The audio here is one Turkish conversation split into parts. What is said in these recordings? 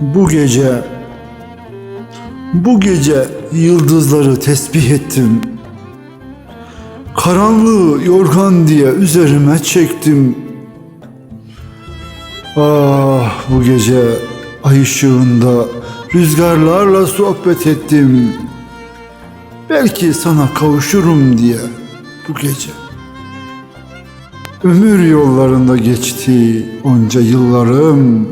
Bu gece bu gece yıldızları tesbih ettim. Karanlığı yorgan diye üzerime çektim. Ah bu gece ay ışığında rüzgarlarla sohbet ettim. Belki sana kavuşurum diye bu gece. Ömür yollarında geçti onca yıllarım.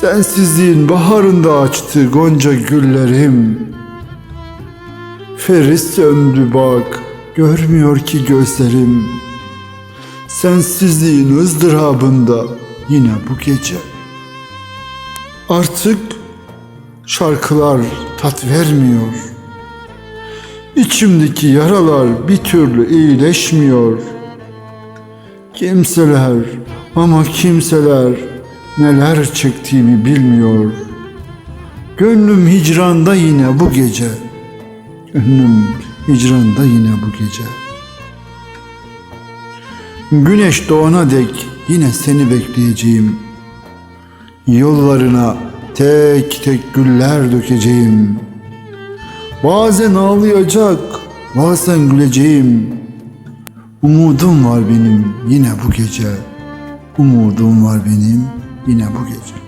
Sensizliğin baharında açtı gonca güllerim. Feris söndü bak, görmüyor ki gözlerim. Sensizliğin ızdırabında yine bu gece. Artık şarkılar tat vermiyor. İçimdeki yaralar bir türlü iyileşmiyor. Kimseler ama kimseler neler çektiğimi bilmiyor. Gönlüm hicranda yine bu gece. Gönlüm hicranda yine bu gece. Güneş doğana dek yine seni bekleyeceğim. Yollarına tek tek güller dökeceğim. Bazen ağlayacak, bazen güleceğim. Umudum var benim yine bu gece. Umudum var benim yine bu gece.